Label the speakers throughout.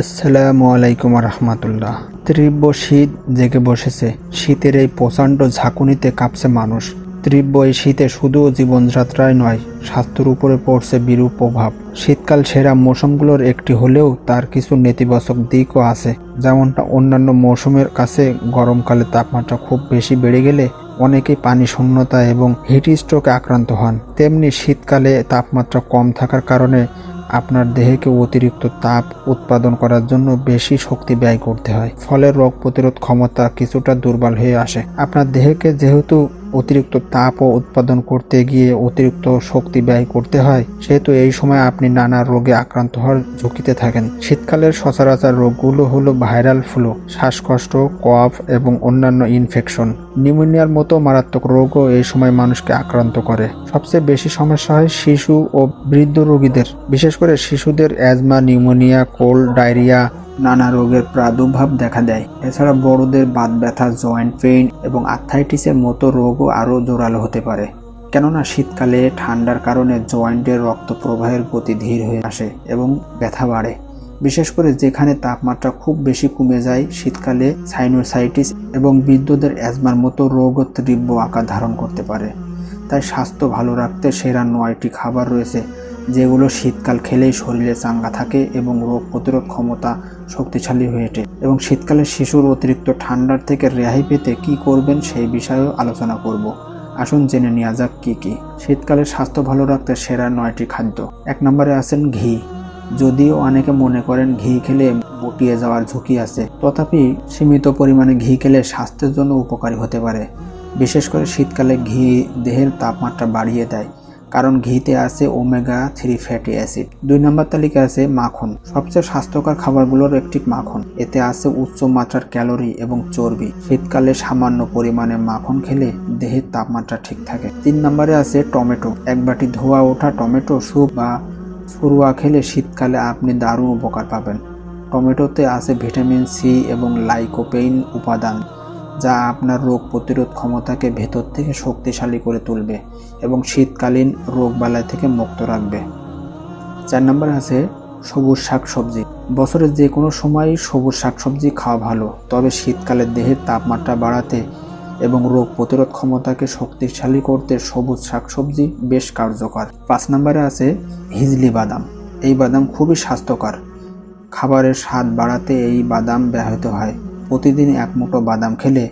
Speaker 1: আসসালামু আলাইকুম রহমতুল্লাহ। তীব্র শীত জেগে বসেছে। শীতের এই প্রচণ্ড ঝাঁকুনিতে কাঁপছে মানুষ। তীব্র এই শীতে শুধু জীবনযাত্রায় নয়, স্বাস্থ্যের উপরে পড়ছে বিরূপ প্রভাব। শীতকাল সেরা মৌসুমগুলোর একটি হলেও তার কিছু নেতিবাচক দিকও আছে। যেমনটা অন্যান্য মৌসুমের কাছে গরমকালে তাপমাত্রা খুব বেশি বেড়ে গেলে অনেকেই পানি শূন্যতা এবং হিট স্ট্রোকে আক্রান্ত হন। তেমনি শীতকালে তাপমাত্রা কম থাকার কারণে আপনার দেহকে অতিরিক্ত তাপ উৎপাদন করার জন্য বেশি শক্তি ব্যয় করতে হয়। ফলে রোগ প্রতিরোধ ক্ষমতা কিছুটা দুর্বল হয়ে আসে। আপনার দেহকে যেহেতু অতিরিক্ত তাপ ও উৎপাদন করতে গিয়ে অতিরিক্ত শক্তি ব্যয় করতে হয়। সেহেতু এই সময় আপনি নানা রোগে আক্রান্ত হওয়ার ঝুঁকিতে থাকেন। শীতকালের সচরাচর রোগগুলো হলো ভাইরাল ফ্লু, শ্বাসকষ্ট, কফ এবং অন্যান্য ইনফেকশন। নিউমোনিয়ার মতো মারাত্মক রোগও এই সময় মানুষকে আক্রান্ত করে। সবচেয়ে বেশি সমস্যা হয় শিশু ও বৃদ্ধ রোগীদের। বিশেষ করে শিশুদের অ্যাজমা, নিউমোনিয়া, কোল্ড, ডায়রিয়া নানা রোগের প্রাদুর্ভাব দেখা দেয়। এছাড়া বড়দের বাত ব্যথা, জয়েন্ট পেইন এবং আর্থাইটিসের মতো রোগও আরও জোরালো হতে পারে। কেননা শীতকালে ঠান্ডার কারণে জয়েন্টের রক্ত প্রবাহের গতি ধীর হয়ে আসে এবং ব্যথা বাড়ে। বিশেষ করে যেখানে তাপমাত্রা খুব বেশি কমে যায়, শীতকালে সাইনোসাইটিস এবং বৃদ্ধদের অ্যাজমার মতো রোগও তীব্র আকার ধারণ করতে পারে। তাই স্বাস্থ্য ভালো রাখতে সেরা নয়টি খাবার রয়েছে। যেগুলো শীতকাল খেলেই শরীরে চাঙ্গা থাকে এবং রোগ প্রতিরোধ ক্ষমতা শক্তিশালী হয়ে ওঠে। এবং শীতকালে শিশুর অতিরিক্ত ঠান্ডার থেকে রেহাই পেতে কি করবেন সেই বিষয়েও আলোচনা করব। আসুন জেনে নেওয়া যাক কী কী। শীতকালে স্বাস্থ্য ভালো রাখতে সেরা নয়টি খাদ্য। এক নম্বরে আছেন ঘি। যদিও অনেকে মনে করেন ঘি খেলে বটিয়ে যাওয়ার ঝুঁকি আছে, তথাপি সীমিত পরিমাণে ঘি খেলে স্বাস্থ্যের জন্য উপকারী হতে পারে। বিশেষ করে শীতকালে ঘি দেহের তাপমাত্রা বাড়িয়ে দেয়। কারণ ঘিতে আছে ওমেগা থ্রি ফ্যাটি অ্যাসিড। দুই নম্বর তালিকায় আছে মাখন। সবচেয়ে স্বাস্থ্যকর খাবারগুলোর একটি মাখন। এতে আছে উচ্চ মাত্রার ক্যালোরি এবং চর্বি। শীতকালে সামান্য পরিমাণে মাখন খেলে দেহের তাপমাত্রা ঠিক থাকে। তিন নম্বরে আছে টমেটো। এক বাটি ধোয়া ওঠা টমেটো স্যুপ বা ফুরুয়া খেলে শীতকালে আপনি দারুণ উপকার পাবেন। টমেটোতে আছে ভিটামিন সি এবং লাইকোপেইন উপাদান। যা আপনার রোগ প্রতিরোধ ক্ষমতাকে ভেতর থেকে শক্তিশালী করে তুলবে এবং শীতকালীন রোগবালাই থেকে মুক্ত রাখবে। চার নম্বর আছে সবুজ শাকসবজি। বছরের যে কোনো সময় সবুজ শাকসবজি খাওয়া ভালো, তবে শীতকালে দেহের তাপমাত্রা বাড়াতে এবং রোগ প্রতিরোধ ক্ষমতাকে শক্তিশালী করতে সবুজ শাকসবজি বেশ কার্যকর। পাঁচ নম্বরে আছে হিজলি বাদাম। এই বাদাম খুবই স্বাস্থ্যকর। খাবারের স্বাদ বাড়াতে এই বাদাম ব্যবহৃত হয়। প্রতিদিন এক মুঠো বাদাম খেলে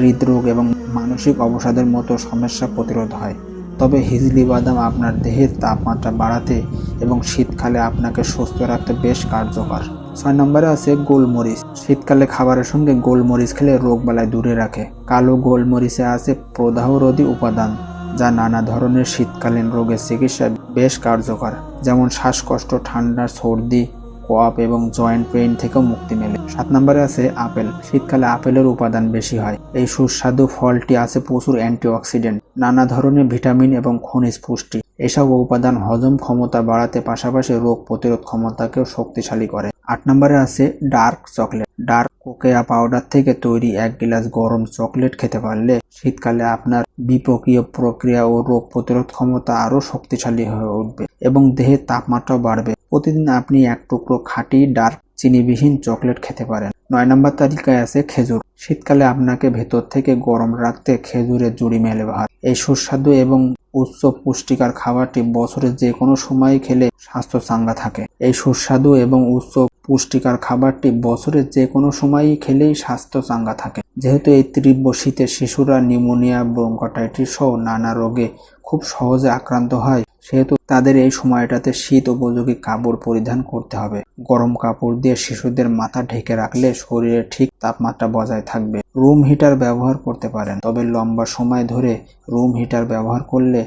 Speaker 1: হৃদরোগ এবং মানসিক অবসাদের মতো সমস্যা প্রতিরোধ হয়। তবে হিজলি বাদাম আপনার দেহের তাপমাত্রা বাড়াতে এবং শীতকালে আপনাকে সুস্থ রাখতে বেশ কার্যকর। ছয় নম্বরে আছে গোলমরিচ। শীতকালে খাবারের সঙ্গে গোলমরিচ খেলে রোগবালাই দূরে রাখে। কালো গোলমরিচে আছে প্রদাহরোধী উপাদান, যা নানা ধরনের শীতকালীন রোগের চিকিৎসায় বেশ কার্যকর, যেমন শ্বাসকষ্ট, ঠান্ডা, সর্দি কোয়াপ এবং জয়েন্ট পেইন থেকেও মুক্তি মেলে। সাত নম্বরে আছে আপেল। শীতকালে আপেলের উপাদান বেশি হয়। এই সুস্বাদু ফলটি আছে প্রচুর অ্যান্টিঅক্সিডেন্ট, নানা ধরনের ভিটামিন এবং খনিজ পুষ্টি। এসব উপাদান হজম ক্ষমতা বাড়াতে পাশাপাশি রোগ প্রতিরোধ ক্ষমতাকেও শক্তিশালী করে। আট নম্বরে আছে dark chocolate. Dark cocoa powder থেকে তৈরি এক গ্লাস গরম চকলেট খেতে পারলে শীতকালে আপনার বিপকীয় প্রক্রিয়া ও রোগ প্রতিরোধ ক্ষমতা আরও শক্তিশালী হয়ে উঠবে এবং দেহের তাপমাত্রাও বাড়বে। প্রতিদিন আপনি এক টুকরো খাঁটি ডার্ক চিনিবিহীন চকলেট খেতে পারেন। নয় নম্বর তালিকায় আছে খেজুর। শীতকালে আপনাকে ভেতর থেকে গরম রাখতে খেজুরের জুড়ি মেলে ভাত। এই সুস্বাদু এবং উচ্চ পুষ্টিকর খাবারটি বছরের যে কোনো সময় খেলে স্বাস্থ্য চাঙ্গা থাকে। এই সুস্বাদু এবং উচ্চ পুষ্টিকর খাবারটি বছরের যে কোনো সময়ই খেলেই স্বাস্থ্য চাঙ্গা থাকে। যেহেতু এই তীব্র শীতে শিশুরা নিউমোনিয়া, ব্রঙ্কটাইটিস সহ নানা রোগে খুব সহজে আক্রান্ত হয়, সেহেতু তাদের এই সময়টাতে শীত উপযোগী কাপড় পরিধান করতে হবে। গরম কাপড় দিয়ে শিশুদের মাথা ঢেকে রাখলে শরীরে ঠিক তাপমাত্রা বজায় থাকবে। রুম হিটার ব্যবহার করতে পারেন, তবে লম্বা সময় ধরে রুম হিটার ব্যবহার করলে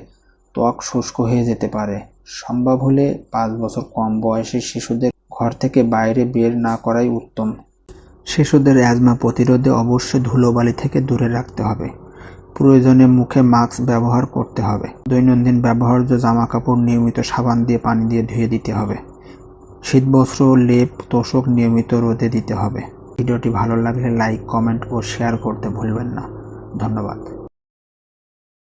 Speaker 1: ত্বক শুষ্ক হয়ে যেতে পারে। সম্ভব হলে পাঁচ বছর কম বয়সী শিশুদের ঘর থেকে বাইরে বের না করাই উত্তম। শিশুদের অ্যাজমা প্রতিরোধে অবশ্যই ধুলোবালি থেকে দূরে রাখতে হবে। প্রয়োজনে মুখে মাস্ক ব্যবহার করতে হবে। দৈনন্দিন ব্যবহার্য জামা কাপড় নিয়মিত সাবান দিয়ে, পানি দিয়ে ধুয়ে দিতে হবে। শীতবস্ত্র, লেপ, তোষক নিয়মিত রোদে দিতে হবে। ভিডিওটি ভালো লাগলে লাইক, কমেন্ট ও শেয়ার করতে ভুলবেন না। ধন্যবাদ।